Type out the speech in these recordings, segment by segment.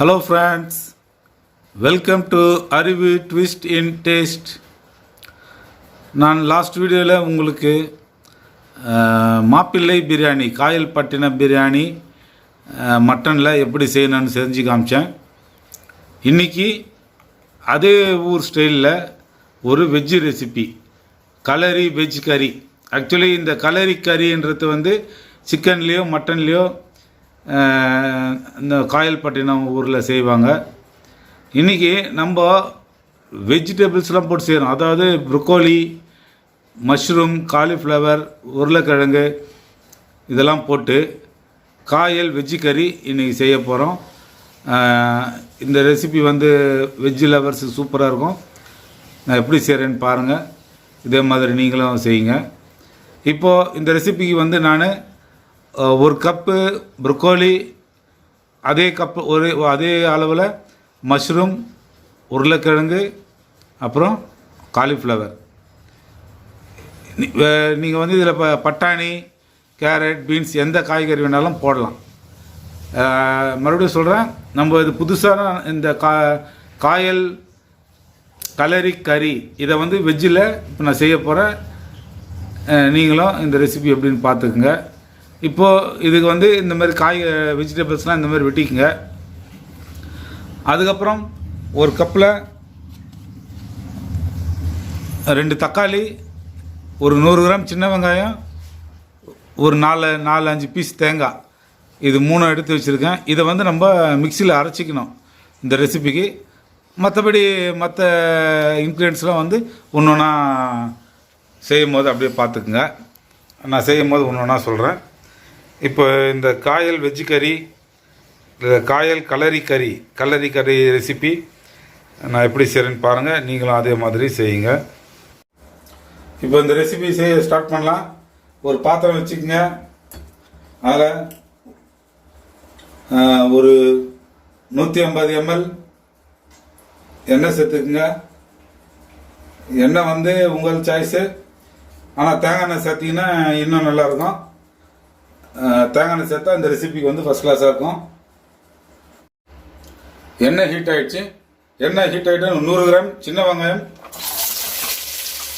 Hello friends welcome to Arivu twist in taste நான் last வீடியோவில் உங்களுக்கு மாப்பிள்ளை பிரியாணி காயல் பட்டின பிரியாணி மட்டனில் எப்படி செய்யணும்னு செஞ்சு காமிச்சேன். இன்றைக்கி அதே ஊர் ஸ்டைலில் ஒரு வெஜ்ஜு ரெசிபி கலரி வெஜ் கறி ஆக்சுவலி இந்த கலரி கறின்றது வந்து சிக்கன்லேயோ மட்டன்லேயோ இந்த காயல்பட்டினம் ஊரில் செய்வாங்க. இன்றைக்கி நம்ம வெஜிடபிள்ஸ்லாம் போட்டு செய்கிறோம் அதாவது ப்ரொக்கோலி மஷ்ரூம் காலிஃப்ளவர் உருளைக்கிழங்கு இதெல்லாம் போட்டு காயல் வெஜ்ஜு கறி இன்றைக்கி செய்ய போகிறோம் இந்த ரெசிபி வந்து வெஜ்ஜு லவர்ஸ் சூப்பராக இருக்கும். நான் எப்படி செய்கிறேன்னு பாருங்கள் இதே மாதிரி நீங்களும் செய்யுங்க. இப்போது இந்த ரெசிபிக்கு வந்து நான் ஒரு கப்பு ப்ரொக்கோலி அதே கப்பு ஒரே அதே அளவில் மஷ்ரூம் உருளைக்கிழங்கு அப்புறம் காலிஃப்ளவர் நீங்கள் வந்து இதில் இப்போ பட்டாணி கேரட் பீன்ஸ் எந்த காய்கறி வேணாலும் போடலாம். மறுபடியும் சொல்கிறேன் நம்ம இது புதுசாக இந்த கா காயல் கலரி கறி இதை வந்து வெஜ்ஜில் இப்போ நான் செய்ய போகிறேன் நீங்களும் இந்த ரெசிபி எப்படின்னு பார்த்துக்குங்க. இப்போது இதுக்கு வந்து இந்த மாதிரி காய் வெஜிடபிள்ஸ்லாம் இந்த மாதிரி வெட்டிக்குங்க. அதுக்கப்புறம் ஒரு கப்பில் ரெண்டு தக்காளி ஒரு நூறு கிராம் சின்ன வெங்காயம் ஒரு நாலு நாலு அஞ்சு பீஸ் தேங்காய். இது மூணும் எடுத்து வச்சுருக்கேன். இதை வந்து நம்ம மிக்சியில் அரைச்சிக்கணும் இந்த ரெசிபிக்கு. மற்றபடி மற்ற இன்க்ரீடியன்ஸ்லாம் வந்து ஒன்று ஒன்றா செய்யும் போது அப்படியே பார்த்துக்குங்க. நான் செய்யும் போது ஒன்று ஒன்றா சொல்கிறேன் இப்போ இந்த காயல் வெஜ்ஜு கறி இந்த காயல் கலரி கறி கலரி கறி ரெசிபி நான் எப்படி செய்கிறேன்னு பாருங்கள் நீங்களும் அதே மாதிரி செய்யுங்க. இப்போ இந்த ரெசிபி செய்ய ஸ்டார்ட் பண்ணலாம். ஒரு பாத்திரம் வச்சுக்கோங்க. அதில் ஒரு நூற்றி ஐம்பது எம்எல் எண்ணெய் சேர்த்துக்குங்க. எண்ணெய் வந்து உங்கள் சாய்ஸு ஆனால் தேங்காய் எண்ணெய் சேர்த்திங்கன்னா இன்னும் நல்லாயிருக்கும் தேங்காய் எண்ணெய் சேர்த்தா இந்த ரெசிபிக்கு வந்து ஃபஸ்ட் கிளாஸாக இருக்கும். எண்ணெய் ஹீட் ஆகிடுச்சு எண்ணெய் ஹீட் ஆகிட்டு நூறு கிராம் சின்ன வெங்காயம்.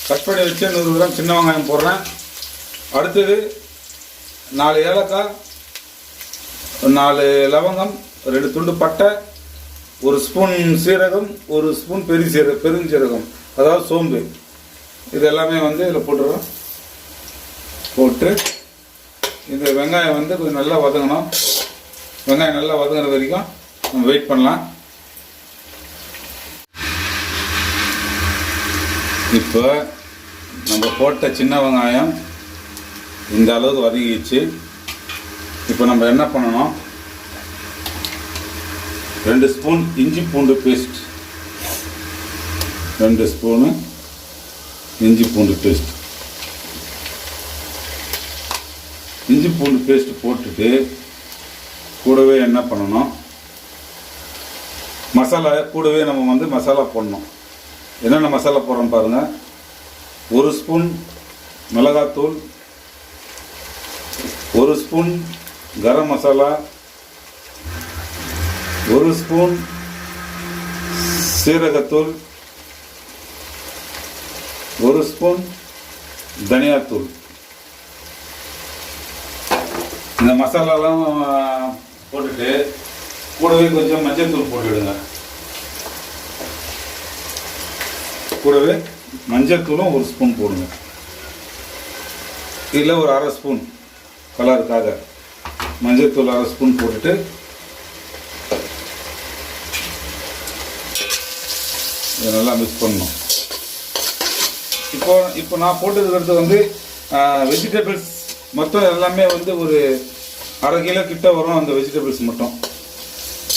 கட் பண்ணி வச்சு நூறு கிராம் சின்ன வெங்காயம் போடுறேன். அடுத்தது நாலு ஏலக்காய் நாலு லவங்கம் ரெண்டு துண்டு பட்டை ஒரு ஸ்பூன் சீரகம் ஒரு ஸ்பூன் பெரிய சீரகம் பெருஞ்சீரகம். அதாவது சோம்பு. இது எல்லாமே வந்து இதில் போட்டுருவோம் போட்டு இந்த வெங்காயம் வந்து கொஞ்சம் நல்லா வதங்கணும். வெங்காயம் நல்லா வதங்குற வரைக்கும் நம்ம வெயிட் பண்ணலாம். இப்போ நம்ம போட்ட சின்ன வெங்காயம் இந்த அளவுக்கு வதங்கிடுச்சு. இப்போ நம்ம என்ன பண்ணணும்? ரெண்டு ஸ்பூன் இஞ்சி பூண்டு பேஸ்ட் ரெண்டு ஸ்பூனு இஞ்சி பூண்டு பேஸ்ட் இஞ்சி பூண்டு பேஸ்ட்டு போட்டுட்டு கூடவே என்ன பண்ணணும்? மசாலா கூடவே நம்ம வந்து மசாலா போடணும். என்னென்ன மசாலா போடுறோம் பாருங்கள் ஒரு ஸ்பூன் மிளகாத்தூள் ஒரு ஸ்பூன் கரம் மசாலா ஒரு ஸ்பூன் சீரகத்தூள் ஒரு ஸ்பூன் தனியாத்தூள். இந்த மசாலாலாம் போட்டுட்டு கூடவே கொஞ்சம் மஞ்சள் தூள் போட்டுவிடுங்க கூடவே மஞ்சள் தூளும் ஒரு ஸ்பூன் போடுங்க. இதில் ஒரு அரை ஸ்பூன் கலருக்காக. மஞ்சள் தூள் அரை ஸ்பூன் போட்டுட்டு இதை நல்லா மிக்ஸ் பண்ணணும். இப்போ இப்போ நான் போட்டுருக்கிறது வந்து வெஜிடபிள்ஸ் மொத்தம் எல்லாமே வந்து ஒரு அரை கிலோ கிட்ட வரும் அந்த வெஜிடபிள்ஸ் மட்டும்.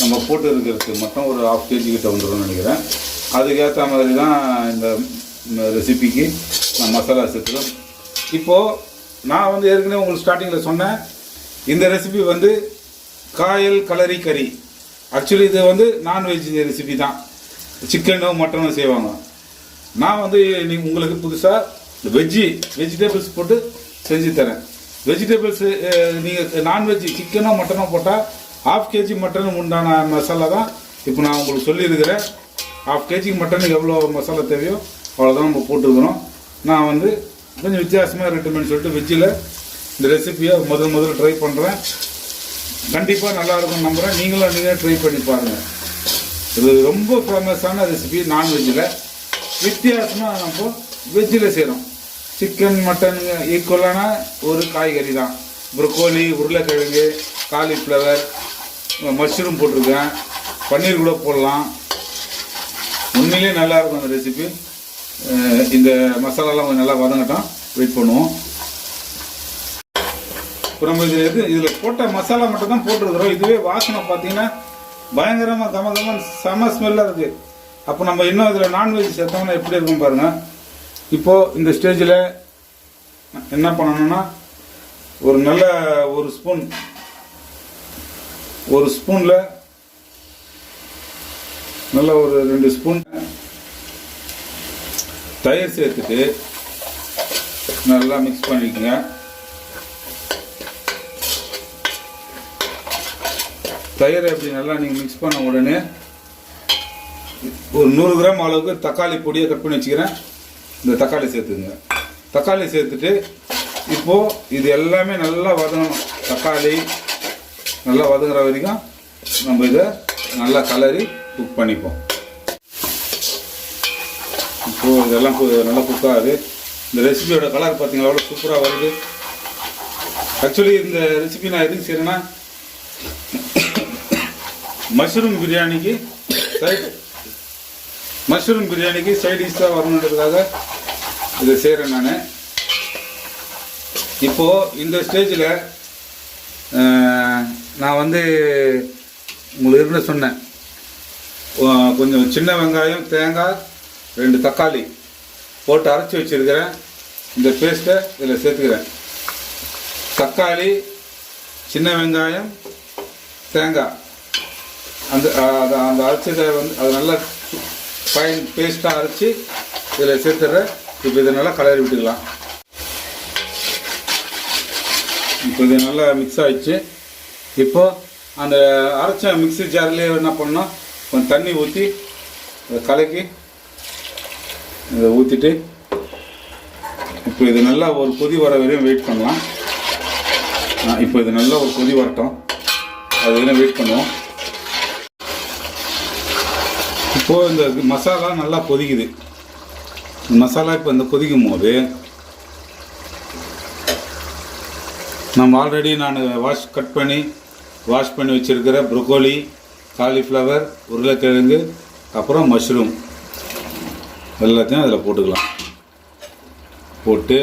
நம்ம போட்டு இருக்கிறதுக்கு மட்டும் ஒரு ஹாஃப் கேஜி கிட்ட வந்துடும்னு நினைக்கிறேன். அதுக்கேற்ற மாதிரி தான் இந்த ரெசிபிக்கு நான் மசாலா சேர்த்துக்கிறேன். இப்போது நான் வந்து ஏற்கனவே உங்களுக்கு ஸ்டார்டிங்கில் சொன்னேன். இந்த ரெசிபி வந்து காயல் கலரி கறி. ஆக்சுவலி இது வந்து நான்வெஜ் ரெசிபி தான். சிக்கனோ மட்டனோ செய்வாங்க. நான் வந்து நீங்கள் உங்களுக்கு புதுசாக வெஜ்ஜி வெஜிடபிள்ஸ் போட்டு செஞ்சு தரேன். வெஜிடபிள்ஸ் நீங்கள் நான்வெஜ் சிக்கனோ மட்டனோ போட்டால் ஹாஃப் கேஜி மட்டன் உண்டான மசாலா தான் இப்போ நான் உங்களுக்கு சொல்லியிருக்கிறேன். ஹாஃப் கேஜிக்கு மட்டனுக்கு எவ்வளோ மசாலா தேவையோ அவ்வளோதான் நம்ம போட்டுருக்குறோம் நான் வந்து கொஞ்சம் வித்தியாசமாக இருக்கட்டும்னு சொல்லிட்டு வெஜ்ஜில் இந்த ரெசிபியை முதல் முதல்ல ட்ரை பண்ணுறேன் கண்டிப்பாக நல்லாயிருக்கும் நம்புகிறேன் நீங்களும் நீங்கள் ட்ரை பண்ணி பாருங்கள் இது ரொம்ப ஃபேமஸான ரெசிபி நான்வெஜ்ஜில் வித்தியாசமாக நம்ம வெஜ்ஜில் செய்கிறோம் சிக்கன் மட்டன் ஈக்குவலான ஒரு காய்கறி தான். ப்ரொக்கோலி உருளைக்கிழங்கு காலிஃப்ளவர் மஷ்ரூம் போட்டிருக்கேன். பன்னீர் கூட போடலாம். உண்மையிலேயே நல்லா இருக்கும் அந்த ரெசிபி இந்த மசாலாலாம் கொஞ்சம் நல்லா வதங்கட்டும். வெயிட் பண்ணுவோம். இப்போ நம்ம இது எது இதில் போட்ட மசாலா மட்டும் தான் போட்டிருக்கிறோம். இதுவே வாசனை பார்த்தீங்கன்னா பயங்கரமாக கம கம செம ஸ்மெல்லாக இருக்குது அப்போ நம்ம இன்னும் இதில் நான்வெஜ் சேர்த்தோம்னா எப்படி இருக்கும் பாருங்கள் இப்போது இந்த ஸ்டேஜில் என்ன பண்ணணும்னா ஒரு நல்ல ஒரு ஸ்பூன் ஒரு ஸ்பூனில் நல்ல ஒரு ரெண்டு ஸ்பூன் தயிர் சேர்த்துட்டு நல்லா மிக்ஸ் பண்ணிக்கோங்க. தயிரை எப்படி நல்லா நீங்கள் மிக்ஸ் பண்ண உடனே ஒரு நூறு கிராம் அளவுக்கு தக்காளி பொடியை கட் பண்ணி வச்சுக்கிறேன். இந்த தக்காளி சேர்த்துங்க. தக்காளி சேர்த்துட்டு இப்போது இது எல்லாமே நல்லா வதங்கணும். தக்காளி நல்லா வதங்குற வரைக்கும் நம்ம இதை நல்லா கலரி குக் பண்ணிப்போம். இப்போது இதெல்லாம் நல்லா குக் ஆகுது. இந்த ரெசிபியோட கலர் பார்த்தீங்களா? அவ்வளோ சூப்பராக வருது. ஆக்சுவலி இந்த ரெசிபி நான் எதுக்கு செய்கிறேன்னா மஷ்ரூம் பிரியாணிக்கு சைட் மஷ்ரூம் பிரியாணிக்கு சைட் டிஷ்ஷாக வரணுன்றதுக்காக இதை செய்கிறேன் நான். இப்போது இந்த ஸ்டேஜில் நான் வந்து உங்களுக்கு இருந்த சொன்னேன். கொஞ்சம் சின்ன வெங்காயம் தேங்காய் ரெண்டு தக்காளி போட்டு அரைச்சி வச்சிருக்கிறேன். இந்த பேஸ்ட்டை இதில் சேர்த்துக்கிறேன். தக்காளி சின்ன வெங்காயம் தேங்காய். அந்த அதை அந்த அரைச்சதை வந்து அது நல்லா ஃபைன் பேஸ்ட்டாக அரைச்சி இதில் சேர்த்துட்றேன் இப்போ இதை நல்லா கலரி விட்டுக்கலாம். இப்போ இது நல்லா மிக்ஸ் ஆகிடுச்சு இப்போ அந்த அரைச்ச மிக்ஸி ஜார்லேயே என்ன பண்ணோம் கொஞ்சம் தண்ணி ஊற்றி அதை கலக்கி இதை ஊற்றிட்டு இப்போ இது நல்லா ஒரு கொதி வர வரையும் வெயிட் பண்ணலாம். இப்போ இது நல்லா ஒரு கொதி வரட்டும். அது வரையும் வெயிட் பண்ணுவோம். இப்போது இந்த மசாலா நல்லா கொதிக்குது. மசாலா இப்போ இந்த கொதிக்கும் போது நம்ம ஆல்ரெடி நான் வாஷ் கட் பண்ணி வாஷ் பண்ணி வச்சுருக்கிற ப்ரொக்கோலி காலிஃப்ளவர் உருளைக்கிழங்கு அப்புறம் மஷ்ரூம் எல்லாத்தையும் அதில் போட்டுக்கலாம். போட்டு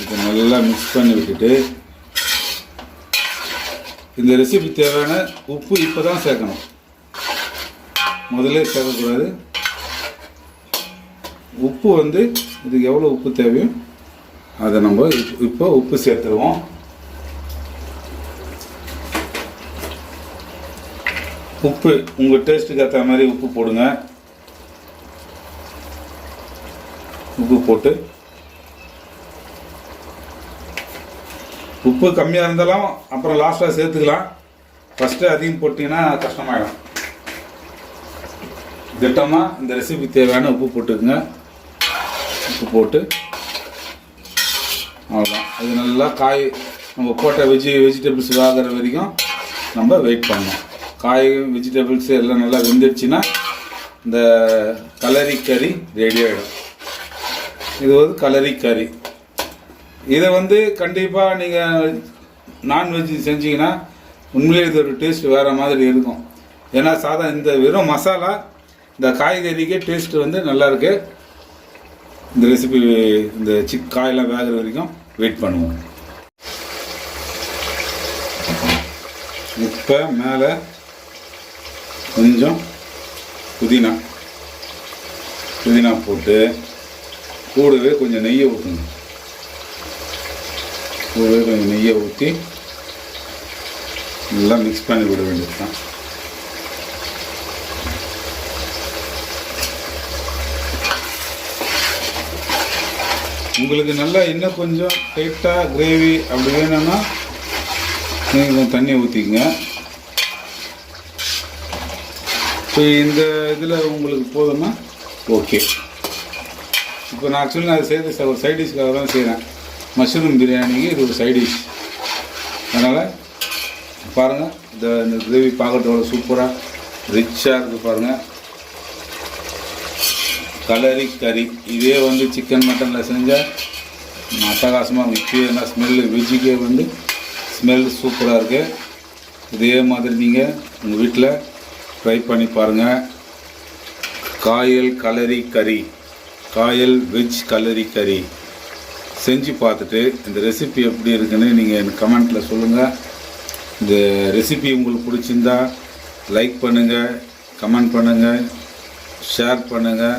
இதை நல்லா மிக்ஸ் பண்ணி விட்டுட்டு இந்த ரெசிபி தேவையான உப்பு இப்போ தான் சேர்க்கணும். முதல்ல சேர்க்கக்கூடாது. உப்பு வந்து இதுக்கு எவ்வளோ உப்பு தேவையோ அதை நம்ம இப்போ- உப்பு சேர்த்துருவோம். உப்பு உங்கள் டேஸ்ட்டுக்கு ஏற்ற மாதிரி உப்பு போடுங்க. உப்பு போட்டு. உப்பு கம்மியாக இருந்தாலும் அப்புறம் லாஸ்ட்டாக சேர்த்துக்கலாம். ஃபஸ்ட்டு அதிகம் போட்டிங்கன்னா கஷ்டமாயிடும். திட்டமாக இந்த ரெசிபி தேவையான உப்பு போட்டுக்குங்க. உப்பு போட்டு அவ்வளோதான் அது நல்லா காய் நம்ம போட்ட வெஜி வெஜிடபிள்ஸ் ஆகிற வரைக்கும் நம்ம வெயிட் பண்ணணும். காய் வெஜிடபிள்ஸ் எல்லாம் நல்லா வெந்துடுச்சுன்னா இந்த கலரி கறி ரெடி ஆகிடும் இது வந்து கலரி கறி இதை வந்து கண்டிப்பாக நீங்கள் நான்வெஜ் செஞ்சீங்கன்னா உண்மையிலே இது ஒரு டேஸ்ட் வேறு மாதிரி இருக்கும். ஏன்னா சாதா இந்த வெறும் மசாலா இந்த காய்கறிக்கே டேஸ்ட் வந்து நல்லாயிருக்கு இந்த ரெசிபி இந்த சிக் காயெல்லாம் வேகிற வரைக்கும் வெயிட் பண்ணுவோம். இப்போ மேலே கொஞ்சம் புதினா புதினா போட்டு கூடவே கொஞ்சம் நெய்யை ஊற்றுங்க கூடவே கொஞ்சம் நெய்யை ஊற்றி நல்லா மிக்ஸ் பண்ணி விட வேண்டியது தான் உங்களுக்கு நல்லா இன்னும் கொஞ்சம் டைட்டாக கிரேவி அப்படி வேணும்னா நீங்கள் கொஞ்சம் தண்ணி ஊற்றிக்கங்க இப்போ இந்த இதில் உங்களுக்கு போதும்னா ஓகே இப்போ நான் ஆக்சுவலி நான் செய்த ஒரு சைட் டிஷ்க்காக தான் செய்கிறேன் மஷ்ரூம் பிரியாணிக்கு இது ஒரு சைட் டிஷ் அதனால் பாருங்கள் இந்த இந்த கிரேவி பார்க்கறதோட சூப்பராக ரிச்சாக இருக்குது பாருங்கள் கலரி கறி. இதே வந்து சிக்கன் மட்டனில் செஞ்சால் அட்டகாசமாக இருக்கும் என்ன ஸ்மெல்லு வெஜ்ஜுக்கே வந்து ஸ்மெல் சூப்பராக இருக்குது இதே மாதிரி நீங்கள் உங்கள் வீட்டில் ட்ரை பண்ணி பாருங்கள் காயல் கலரி கறி. காயல் வெஜ் கலரி கறி. செஞ்சு பார்த்துட்டு இந்த ரெசிபி எப்படி இருக்குன்னு நீங்கள் எனக்கு கமெண்ட்டில் சொல்லுங்கள் இந்த ரெசிபி உங்களுக்கு பிடிச்சிருந்தா லைக் பண்ணுங்கள் கமெண்ட் பண்ணுங்கள் ஷேர் பண்ணுங்கள்